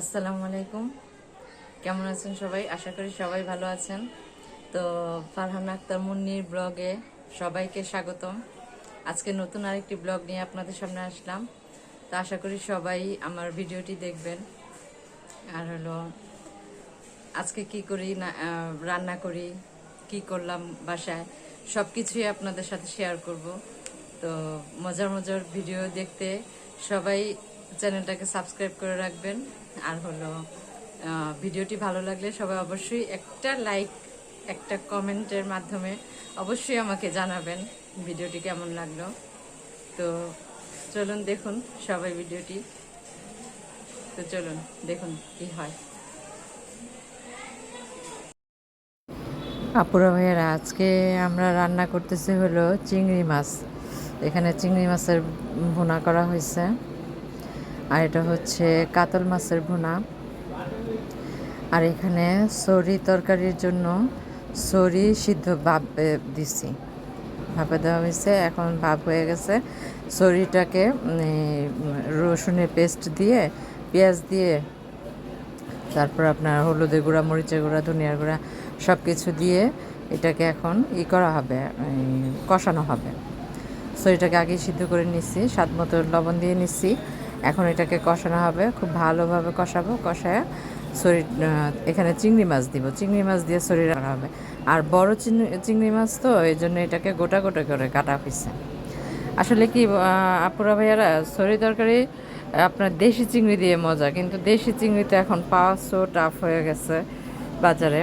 আসসালামু আলাইকুম। কেমন আছেন সবাই? আশা করি সবাই ভালো আছেন। তো ফারহান আক্তার মুন্নির ব্লগে সবাইকে স্বাগতম। আজকে নতুন আরেকটি ব্লগ নিয়ে আপনাদের সামনে আসলাম। তো আশা করি সবাই আমার ভিডিওটি দেখবেন। আর হলো, আজকে কি করি না রান্না করি, কি করলাম বাসায় সব কিছুই আপনাদের সাথে শেয়ার করব। তো মজার মজার ভিডিও দেখতে সবাই চ্যানেলটাকে সাবস্ক্রাইব করে রাখবেন। আর হলো ভিডিওটি ভালো লাগলে সবাই অবশ্যই একটা লাইক একটা কমেন্টের মাধ্যমে অবশ্যই আমাকে জানাবেন ভিডিওটি কেমন লাগল। তো চলুন দেখুন সবাই ভিডিওটি। তো চলুন দেখুন কি হয়। আপুরা ভাইয়ারা, আজকে আমরা রান্না করতেছি হলো চিংড়ি মাছ। এখানে চিংড়ি মাছের ভুনা করা হয়েছে। এটা হচ্ছে কাতল মাছের ভুনা। আর এখানে সরি তরকারির জন্য সরি সিদ্ধ ভাপ দিছি। ভাপে দেওয়া হয়েছে, এখন ভাপ হয়ে গেছে। সরিটাকে রসুনের পেস্ট দিয়ে, পেঁয়াজ দিয়ে, তারপর আপনার হলুদের গুঁড়া, মরিচের গুঁড়া, ধনিয়ার গুঁড়া সব কিছু দিয়ে এটাকে এখন ই করা হবে কষানো হবে। সরিটাকে আগে সিদ্ধ করে নিচ্ছি স্বাদ মতো লবণ দিয়ে নিচ্ছি এখন এটাকে কষানো হবে খুব ভালোভাবে কষাবো কষায় সরি এখানে চিংড়ি মাছ দিব। চিংড়ি মাছ দিয়ে সরি রান্না হবে। আর বড় চিংড়ি চিংড়ি মাছ তো এই জন্য এটাকে গোটা গোটা করে কাটা হয়েছে আসলে কি আপুরা ভাইয়ারা সরি তরকারি আপনার দেশি চিংড়ি দিয়ে মজা কিন্তু দেশি চিংড়িতে এখন পাওয়া সো টাফ হয়ে গেছে বাজারে।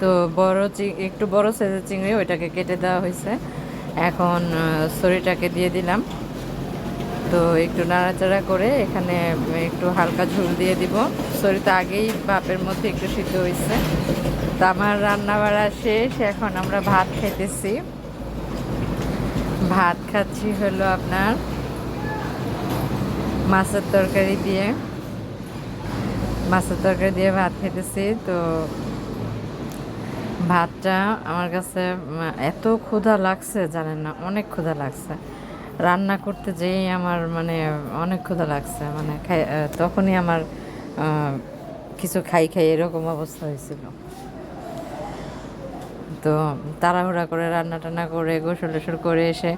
তো বড় একটু বড় সাইজের চিংড়ি ওইটাকে কেটে দেওয়া হয়েছে এখন আহ, সরিটাকে দিয়ে দিলাম। তো একটু নাড়াচাড়া করে এখানে একটু হালকা ঝোল দিয়ে দিব। সরিটা আগেই ভাপের মধ্যে একটু সিদ্ধ হয়েছে। তো আমার রান্না বাড়া শেষ, এখন আমরা ভাত খেতেছি ভাত খাচ্ছি হলো আপনার মাছের তরকারি দিয়ে। মাছের তরকারি দিয়ে ভাত খেতেছি তো ভাতটা আমার কাছে এত ক্ষুধা লাগছে, জানেন না, অনেক ক্ষুধা লাগছে। রান্না করতে যেই আমার মানে অনেক ক্ষুধা লাগছে। মানে খাই তখনই আমার কিছু খাই খাই এরকম অবস্থা হয়েছিল। তো তাড়াহুড়া করে রান্না টান্না করে গোসল টোসল করে এসে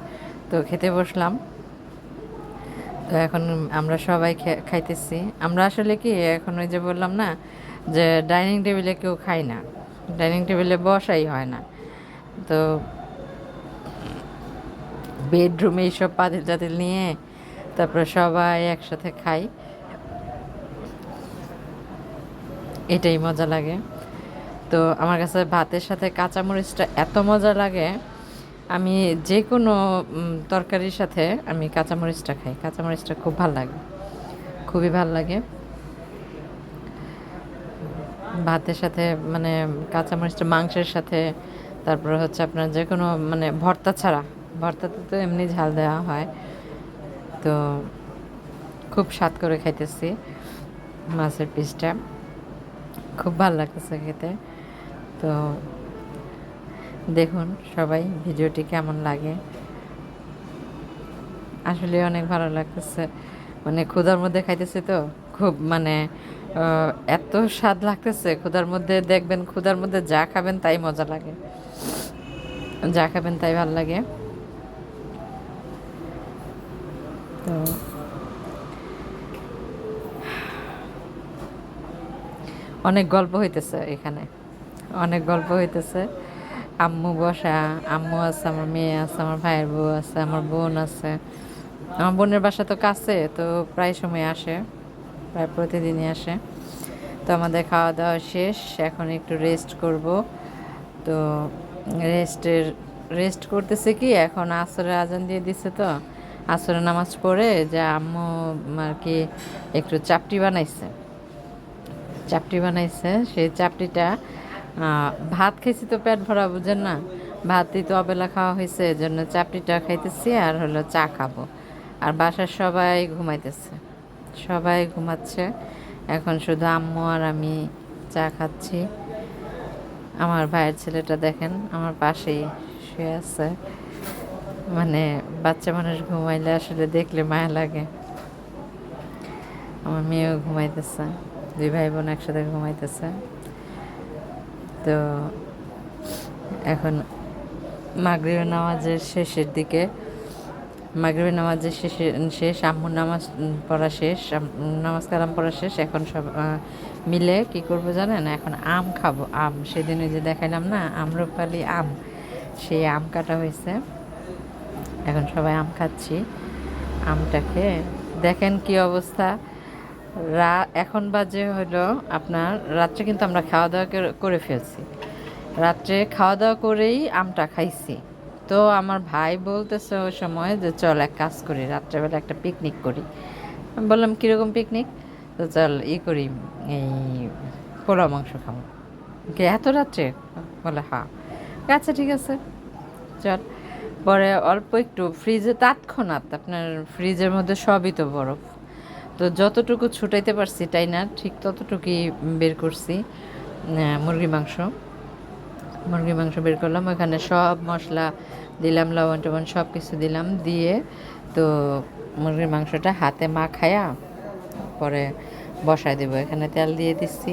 তো খেতে বসলাম। তো এখন আমরা সবাই খাইতেছি। আমরা আসলে কি, এখন ওই যে বললাম না, যে ডাইনিং টেবিলে কেউ খায় না। ডাইনিং টেবিলে বসাই হয় না। তো বেডরুমে এইসব পাতিল টাতিল নিয়ে তারপরে সবাই একসাথে খাই। এটাই মজা লাগে। তো আমার কাছে ভাতের সাথে কাঁচামরিচটা এত মজা লাগে, আমি যে কোনো তরকারির সাথে আমি কাঁচামরিচটা খাই। কাঁচামরিচটা খুব ভালো লাগে। খুবই ভালো লাগে। ভাতের সাথে মানে কাঁচামরিচটা মাংসের সাথে, তারপরে হচ্ছে আপনার যে কোনো মানে ভর্তা ছাড়া ভর্তাতে তো এমনি ঝাল দেওয়া হয়। তো খুব স্বাদ করে খাইতেছি মাছের পিসটা। খুব ভালো লাগতেছে খেতে। তো দেখুন সবাই ভিডিওটি কেমন লাগে। আসলে অনেক ভালো লাগতেছে। মানে ক্ষুধার মধ্যে খাইতেছি তো, খুব মানে এত স্বাদ লাগতেছে। ক্ষুধার মধ্যে দেখবেন, ক্ষুধার মধ্যে যা খাবেন তাই মজা লাগে। যা খাবেন তাই ভালো লাগে। তো অনেক গল্প হইতেছে এখানে। অনেক গল্প হইতেছে। আম্মু বসা, আম্মু আছে, আমার মেয়ে আছে, আমার ভাইয়ের বউ আছে, আমার বোন আছে। আমার বোনের বাসা তো কাছে, তো প্রায় সময় আসে, প্রায় প্রতিদিনই আসে। তো আমাদের খাওয়া দাওয়া শেষ, এখন একটু রেস্ট করব। তো রেস্টের রেস্ট করতেছে কি, এখন আসরে আজান দিয়ে দিচ্ছে তো। আসরে নামাজ পড়ে যে আম্মু আর কি একটু চাপটি বানাইছে। চাপটি বানাইছে, সেই চাপটিটা ভাত খেয়েছি তো পেট ভরা, বুঝেন না? ভাতই তো অবেলা খাওয়া হয়েছে এই জন্য চাপটিটা খাইতেছি আর হলো চা খাব। আর বাসার সবাই ঘুমাইতেছে। সবাই ঘুমাচ্ছে। এখন শুধু আম্মু আর আমি চা খাচ্ছি। আমার ভাইয়ের ছেলেটা দেখেন, আমার পাশেই শুয়ে আছে। মানে বাচ্চা মানুষ ঘুমাইলে আসলে দেখলে মায়া লাগে। আমার মেয়েও ঘুমাইতেছে, দুই ভাই বোন একসাথে ঘুমাইতেছে। তো এখন মাগরিবের নামাজের শেষের দিকে, মাগরিবের নামাজের শেষে, শেষ, আম্মুর নামাজ পড়া শেষ নামাজ কালাম পড়া শেষ, এখন সব মিলে কি করব জানেন? এখন আম খাব, আম। সেদিন ওই যে দেখাইলাম না, আম্রপালি আম, সেই আম কাটা হয়েছে। এখন সবাই আম খাচ্ছি। আমটাকে দেখেন কি অবস্থা। রা, এখন বাজে হলো আপনার, রাত্রে কিন্তু আমরা খাওয়া দাওয়া করে- ফেলছি। রাত্রে খাওয়া দাওয়া করেই আমটা খাইছি। তো আমার ভাই বলতেছে ওই সময় যে, চল এক কাজ করি, রাত্রেবেলা একটা পিকনিক করি। বললাম, কীরকম পিকনিক তো চল ই করি, এই পোলাও মাংস খাব। এত রাত্রে? বলে হ্যাঁ। আচ্ছা ঠিক আছে। চল। পরে অল্প একটু ফ্রিজে তৎক্ষণাৎ, আপনার ফ্রিজের মধ্যে সবই তো বরফ। তো যতটুকু ছুটাইতে পারছি, তাই না? ঠিক ততটুকুই বের করছি মুরগি মাংস। মুরগি মাংস বের করলাম, ওখানে সব মশলা দিলাম, লবণ টবণ সব কিছু দিলাম, দিয়ে তো মুরগির মাংসটা হাতে মাখায়া পরে বসায় দেবো। এখানে তেল দিয়ে দিচ্ছি,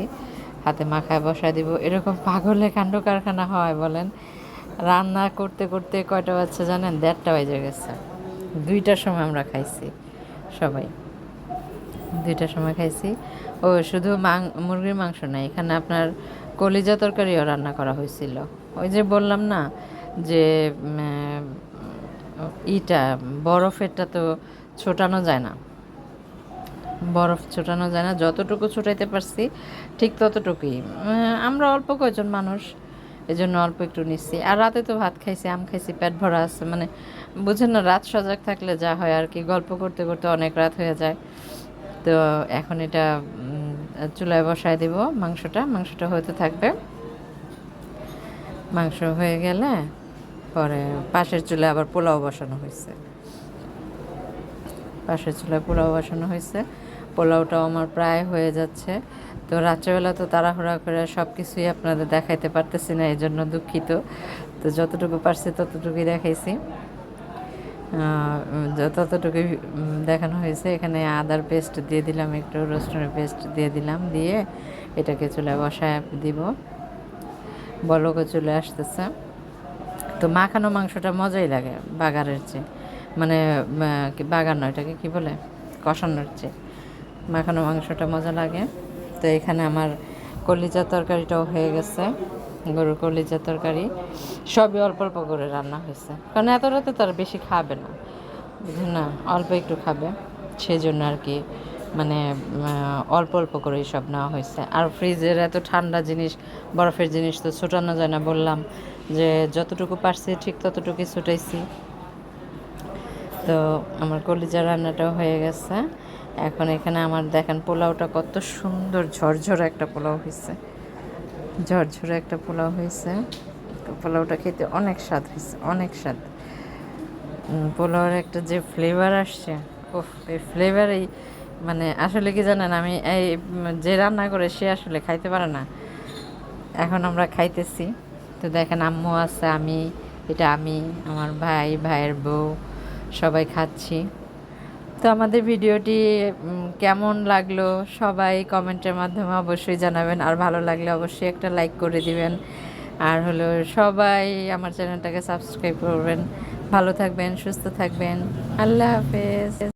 হাতে মাখায় বসায় দিব। এরকম পাগলে কাণ্ড কারখানা হয়, বলেন। রান্না করতে করতে কয়টা বাচ্চা জানেন? দেড়টা বেজে গেছে। দুইটার সময় আমরা খাইছি, সবাই। দুইটার সময় খাইছি। ও, শুধু মাং, মুরগির মাংস না এখানে আপনার কলিজা তরকারিও রান্না করা হয়েছিল। ওই যে বললাম না, যে ইটা, বরফেরটা তো ছোটানো যায় না। বরফ ছোটানো যায় না, যতটুকু ছোটাইতে পারছি, ঠিক ততটুকুই। আমরা অল্প কয়জন মানুষ এই জন্য অল্প একটু নিচ্ছি। আর রাতে তো ভাত খাইছি, আম খাইছি, পেট ভরা আছে মানে বুঝেন না, রাত সজাগ থাকলে যা হয় আর কি, গল্প করতে করতে অনেক রাত হয়ে যায়। তো এখন এটা চুলায় বসায় দিব মাংসটা মাংসটা হতে থাকবে। মাংস হয়ে গেলে পরে পাশের চুলায় আবার পোলাও বসানো হয়েছে। পাশের চুলায় পোলাও বসানো হয়েছে। পোলাওটাও আমার প্রায় হয়ে যাচ্ছে। তো রাত্রেবেলা তো তাড়াহুড়া করে সব কিছুই আপনাদের দেখাইতে পারতেছি না এই জন্য দুঃখিত। তো যতটুকু পারছি ততটুকুই দেখাইছি। আহ, ততটুকুই দেখানো হয়েছে এখানে আদার পেস্ট দিয়ে দিলাম একটু রসুনের পেস্ট দিয়ে দিলাম দিয়ে এটাকে চুলায় বসায় দিব। বলকে চলে আসতেছে। তো মাখানো মাংসটা মজাই লাগে বাগারের চেয়ে। মানে নয় এটাকে কী বলে? কষানোর চেয়ে। মাখানো মাংসটা মজা লাগে। তো এখানে আমার কলিজা তরকারিটাও হয়ে গেছে, গরুর কলিজা তরকারি। সবই অল্প অল্প করে রান্না হয়েছে। কারণ এত রাতে তার বেশি খাবে না। বুঝলেন না? অল্প একটু খাবে। সেই জন্য আর কি মানে অল্প অল্প করে সব নেওয়া হয়েছে। আর ফ্রিজের এত ঠান্ডা জিনিস, বরফের জিনিস তো ছোটানো যায় না বললাম যে, যতটুকু পারছি ঠিক ততটুকুই ছুটাইছি। তো আমার কলিজা রান্নাটাও হয়ে গেছে। এখন এখানে আমার দেখেন পোলাওটা কত সুন্দর, ঝরঝরে একটা পোলাও হয়েছে। ঝরঝরে একটা পোলাও হয়েছে। পোলাওটা খেতে অনেক স্বাদ হয়েছে, অনেক স্বাদ। পোলাওয়ের একটা যে ফ্লেভার আসছে ও এই ফ্লেভারেই মানে আসলে কি জানেন, আমি এই যে রান্না করে সে আসলে খাইতে পারে না। এখন আমরা খাইতেছি। তো দেখেন আম্মু আছে, আমি, এটা আমি, আমার ভাই, ভাইয়ের বউ, সবাই খাচ্ছি। তো আমাদের ভিডিওটি কেমন লাগল সবাই কমেন্টের মাধ্যমে অবশ্যই জানাবেন। আর ভালো লাগলে অবশ্যই একটা লাইক করে দিবেন। আর হলো সবাই আমার চ্যানেলটাকে সাবস্ক্রাইব করবেন। ভালো থাকবেন, সুস্থ থাকবেন। আল্লাহ হাফেজ।